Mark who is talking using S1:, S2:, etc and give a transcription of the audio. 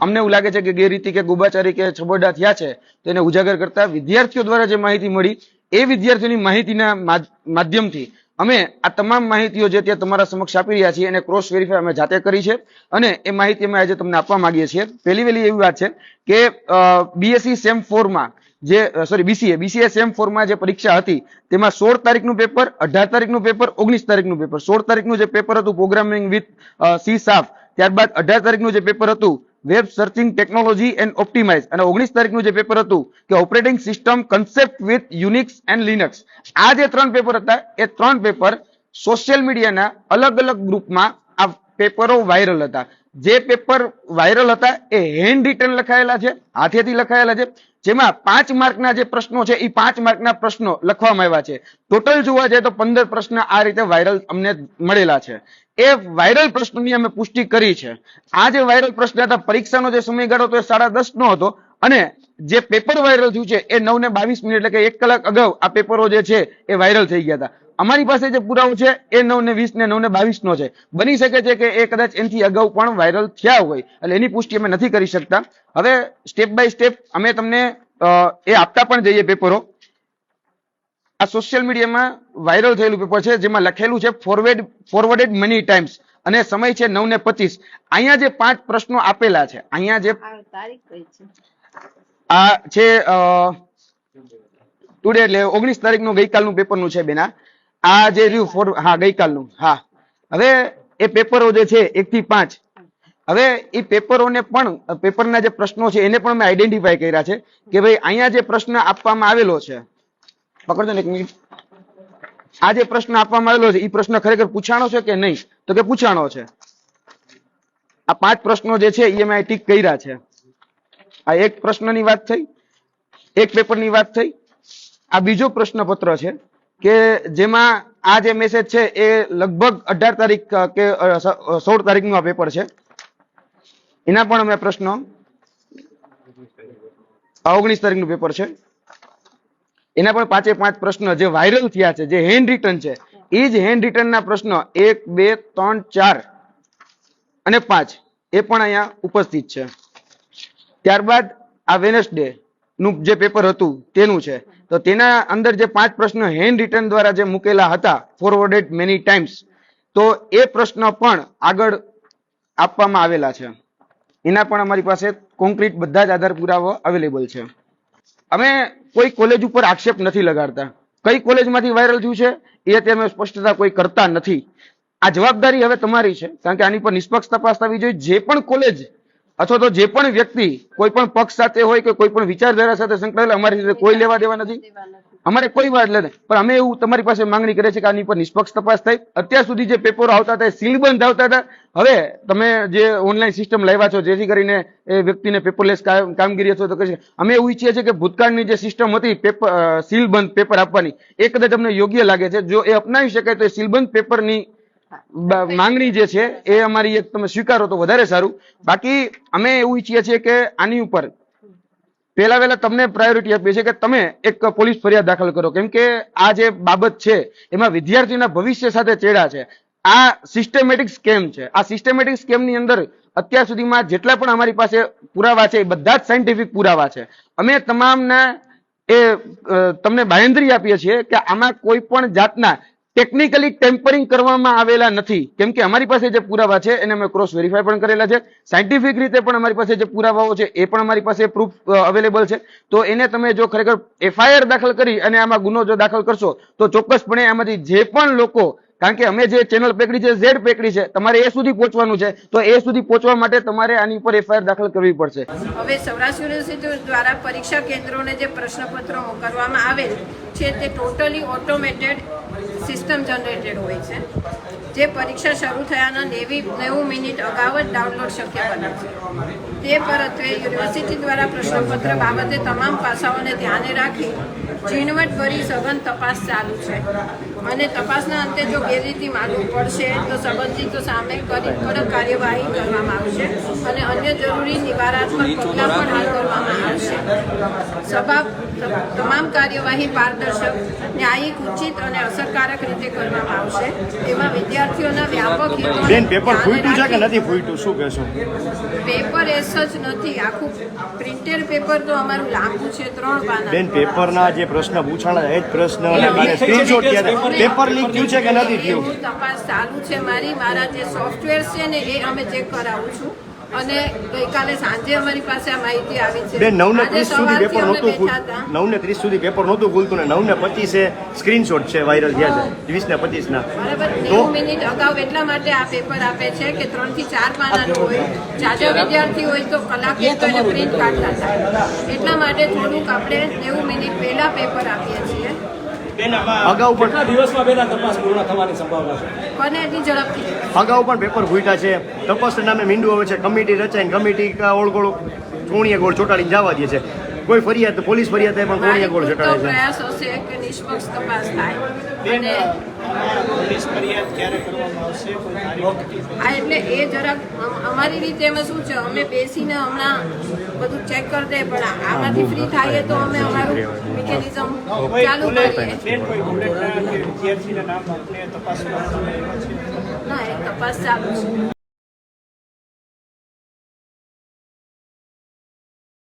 S1: અમને એવું લાગે છે કે ગેરરીતિ કે ગુબાચારી કે છબોડા થયા છે, તો એને ઉજાગર કરતા વિદ્યાર્થીઓ દ્વારા જે માહિતી મળી, એ વિદ્યાર્થીઓની માહિતીના માધ- માધ્યમથી અમે આ તમામ માહિતીઓ જે ત્યાં તમારા સમક્ષ આપી રહ્યા છીએ, એને ક્રોસ વેરીફાઈ અમે જાતે કરી છે અને એ માહિતી અમે આજે તમને આપવા માંગીએ છીએ. પહેલી વહેલી એવી વાત છે કે બીએસસી સેમ ફોરમાં જે સોરી બીસીએ બીસીએ સેમ ફોરમાં જે પરીક્ષા હતી, તેમાં સોળ તારીખનું પેપર અઢાર તારીખનું પેપર ઓગણીસ તારીખનું પેપર સોળ તારીખનું જે પેપર હતું પ્રોગ્રામિંગ વિથ સી સાફ ત્યારબાદ અઢાર તારીખનું જે પેપર હતું web searching technology and optimize. અને ઓગણીસ તારીખનું જે પેપર હતું કે operating system concept with Unix and Linux. આ જે ત્રણ પેપર હતા, એ ત્રણ પેપર સોશિયલ મીડિયાના અલગ અલગ ગ્રુપમાં આ પેપરો વાયરલ હતા. જે પેપર વાયરલ હતા, એ હેન્ડ રિટન લખાયેલા છે, હાથેથી લખાયેલા છે. જેમાં પાંચ માર્કના જે પ્રશ્નો છે એ પાંચ માર્કના પ્રશ્નો લખવામાં આવ્યા છે. ટોટલ જોવા જાય તો પંદર પ્રશ્ન આ રીતે વાયરલ અમને મળેલા છે. એ વાયરલ પ્રશ્નની અમે પુષ્ટિ કરી છે. આ જે વાયરલ પ્રશ્ન હતા, પરીક્ષાનો જે સમયગાળો હતો એ સાડા દસ નો હતો અને જે પેપર વાયરલ થયું છે એ નવ ને બાવીસ મિનિટ એટલે કે એક કલાક અગાઉ આ પેપરો જે છે એ વાયરલ થઈ ગયા હતા. અમારી પાસે જે પુરાવો છે એ નવ ને વીસ ને નવ ને બાવીસ નો છે. બની શકે છે કે એ કદાચ એનથી અગાઉ પણ વાયરલ થયા હોય, એટલે એની પુષ્ટિ અમે નથી કરી શકતા. હવે સ્ટેપ બાય સ્ટેપ અમે તમને એ આપતા પણ જઈએ પેપરો આ સોશિયલ મીડિયામાં વાયરલ થયેલું પેપર છે જેમાં લખેલું છે ફોરવર્ડ ફોરવર્ડેડ મની ટાઈમ્સ અને સમય છે નવ ને પચીસ. અહીંયા જે પાંચ પ્રશ્નો આપેલા છે અહીંયા જે
S2: આ તારીખ છે?
S1: ટુડે એટલે ઓગણીસ તારીખનું ગઈકાલનું પેપરનું છે બેના. આ જે રહ્યું ફોર હા ગઈકાલનું હા. હવે એ પેપરો જે છે એક થી પાંચ. હવે એ પેપરોને પણ પેપરના જે પ્રશ્નો છે એને પણ મેં આઈડેન્ટિફાય કર્યા છે કે ભાઈ અહીંયા જે પ્રશ્ન આપવામાં આવેલો છે પકડજો ને એક મિનિટ. આ જે પ્રશ્ન આપવામાં આવેલો છે એ પ્રશ્ન ખરેખર પૂછાણો છે કે નહીં? તો કે પૂછાણો છે? આ પાંચ પ્રશ્નો જે છે એ મેં ટીક કર્યા છે. આ એક પ્રશ્નની વાત થઈ, એક પેપરની વાત થઈ. આ બીજો પ્રશ્નપત્ર છે કે જેમાં આ જે મેસેજ છે, એ લગભગ અઢાર તારીખ કે સોળ તારીખનું આ પેપર છે. એના પણ અમે પ્રશ્નો ઓગણીસ તારીખનું પેપર છે. એના પણ પાંચે પાંચ પ્રશ્ન જે વાયરલ થયા છે, જે હેન્ડ રિટર્ન છે, એ જ હેન્ડ રિટનના પ્રશ્નો એક, બે, ત્રણ, ચાર અને પાંચ એ પણ અહીંયા ઉપસ્થિત છે. ત્યારબાદ આ વેનસડે નું જે પેપર હતું તેનું છે. તો તેના અંદર જે પાંચ પ્રશ્નો હેન્ડ રિટર્ન દ્વારા જે મૂકેલા હતા ફોરવર્ડેડ મેની ટાઈમ્સ તો એ પ્રશ્ન પણ આગળ આપવામાં આવેલા છે. એના પણ અમારી પાસે કોન્ક્રીટ બધા જ આધાર પુરાવા અવેલેબલ છે. અમે કોઈ કોલેજ ઉપર આક્ષેપ નથી લગાડતા. કઈ કોલેજમાંથી વાયરલ થયું છે? એ તમે સ્પષ્ટતા કોઈ કરતા નથી. આ જવાબદારી હવે તમારી છે, કારણ કે આની પર નિષ્પક્ષ તપાસ થવી જોઈએ. જે પણ કોલેજ અથવા તો જે પણ વ્યક્તિ કોઈ પણ પક્ષ સાથે હોય કે કોઈ પણ વિચારધારા સાથે સંકળાયેલા, અમારી કોઈ લેવા દેવા નથી. અમારે કોઈ વાત નથી પણ અમે એવું તમારી પાસે માંગણી કરીએ છીએ કે આની પર નિષ્પક્ષ તપાસ થાય. અત્યાર સુધી જે પેપરો આવતા હતા સીલબંધ આવતા હતા. હવે તમે જે ઓનલાઈન સિસ્ટમ લાવ્યા છો, જેથી કરીને એ વ્યક્તિને પેપરલેસ કામગીરી અથવા તો કરી અમે એવું ઈચ્છીએ છીએ કે ભૂતકાળની જે સિસ્ટમ હતી, પેપર સીલબંધ પેપર આપવાની, એ કદાચ અમને યોગ્ય લાગે છે. જો એ અપનાવી શકાય તો એ સીલબંધ પેપરની માંગણી જે છે, એ અમારી એક તમે સ્વીકારો તો વધારે સારું. બાકી અમે એવું ઈચ્છીએ છીએ કે આની ઉપર પહેલા વહેલા તમને પ્રાયોરિટી આપીએ છીએ કે તમે એક પોલીસ ફરિયાદ દાખલ કરો. કેમ કે આ જે બાબત છે, એમાં વિદ્યાર્થીના ભવિષ્ય સાથે ચેડા છે. આ સિસ્ટમેટિક સ્કેમ છે. આ સિસ્ટેમેટિક સ્કેમની અંદર અત્યાર સુધીમાં જેટલા પણ અમારી પાસે પુરાવા છે, એ બધા જ સાયન્ટિફિક પુરાવા છે. અમે તમામના એ તમને બાંહેધરી આપીએ છીએ કે આમાં કોઈ પણ જાતના ટેકનિકલી ટેમ્પરિંગ કરવામાં આવેલા નથી. કેમ કે અમારી પાસે જે પુરાવા છે, એને અમે ક્રોસ વેરીફાઈ પણ કરેલા છે. સાયન્ટિફિક રીતે પણ અમારી પાસે જે પુરાવાઓ છે, એ પણ અમારી પાસે પ્રૂફ અવેલેબલ છે. તો એને તમે જો ખરેખર એફઆઈઆર દાખલ કરી અને આમાં ગુનો જો દાખલ કરશો, તો ચોક્કસપણે આમાંથી જે પણ લોકો કારણ કે અમે જે ચેનલ પેકડી છે ઝેડ પેકડી છે, તમારે એ સુધી પહોંચવાનું છે, તો એ સુધી પહોંચવા માટે તમારે આની ઉપર એફઆઈઆર દાખલ કરવી પડશે.
S2: હવે સૌરાષ્ટ્ર યુનિવર્સિટી દ્વારા પરીક્ષા કેન્દ્રોને જે પ્રશ્નપત્રો મોકલવામાં આવેલ છે, તે ટોટલી ઓટોમેટેડ સિસ્ટમ જનરેટેડ હોય છે. જે પરીક્ષા શરૂ થયાના નેવી, નેવું મિનિટ અગાઉ જ ડાઉનલોડ શક્ય બને છે. તે પરત્વે યુનિવર્સિટી દ્વારા પ્રશ્નપત્ર બાબતે તમામ પાસાઓને ધ્યાને રાખી, ઝીણવટભરી સઘન તપાસ ચાલુ છે. અને તપાસના અંતે જો ગેરરીતિ માલુમ પડશે તો સંબંધિતો સામે કરી કડક કાર્યવાહી કરવામાં આવશે અને અન્ય જરૂરી નિવારાત્મક પગલાં પણ હાથ ધરવામાં આવશે. સભા તમામ કાર્યવાહી પારદર્શક ન્યાયિક ઉચિત અને અસરકારક રીતે કરવામાં આવશે. એમાં વિદ્યાર્થીઓના વ્યાપક
S3: બેન પેપર ફૂટ્યું છે કે નથી ફૂટ્યું? શું કહેશો?
S2: પેપર એસ જ નથી આખું પ્રિન્ટેડ પેપર તો અમારું લાંબુ છે ત્રણ પાના
S3: બેન પેપરના જે પ્રશ્ન પૂછાણા એ જ પ્રશ્ન પેપર લીક થયું છે કે નથી થયું?
S2: તપાસ ચાલુ છે મારી. મારા જે સોફ્ટવેર છે ને એ અમે ચેક કરાવું છું. અને ગઈકાલે સાંજે અમારી પાસે આ માહિતી આવી છે.
S3: બેન નવ ને ત્રીસ સુધી પેપર નહોતું નવ ને ત્રીસ સુધી પેપર નહોતું ખુલતું ને નવ ને પચીસે સ્ક્રીનશોટ છે વાયરલ થયા છે. વીસ ને પચીસ ના.
S2: બરાબર નેવું મિનિટ અગાઉ એટલા માટે આ પેપર આપે છે કે ત્રણથી ચાર પાનાનું હોય. જાજા વિદ્યાર્થી હોય તો કલાક તો એને પ્રિન્ટ કાઢતા એટલા માટે થોડુંક આપણે નેવું મિનિટ પહેલા પેપર આપીએ છીએ.
S3: અગાઉ પણ
S4: દિવસમાં બેન તપાસ પૂર્ણ થવાની સંભાવના છે?
S2: બને ઝડપથી?
S3: અગાઉ પણ પેપર ફૂટ્યા છે. તપાસના નામે મીંડું આવે છે. કમિટી રચાઈને કમિટી ઓળગોળ કોણીએ ગોળ ચોટાડીને જવા દે છે. કોઈ ફરિયાદ પોલીસ ફરિયાદ થાય પણ કોણીએ ગોળ ચોટાડે છે.
S2: પ્રયાસ હશે કે નિષ્પક્ષ તપાસ થાય. અને હા એટલે એ જરાક અમારી રીતે એમાં શું છે? અમે બેસીને હમણાં બધું ચેક કરી દે પણ આમાંથી ફ્રી થાય તો અમે અમારું મિકેનિઝમ ચાલુ કરીએ. ના એ તપાસ ચાલુ છે.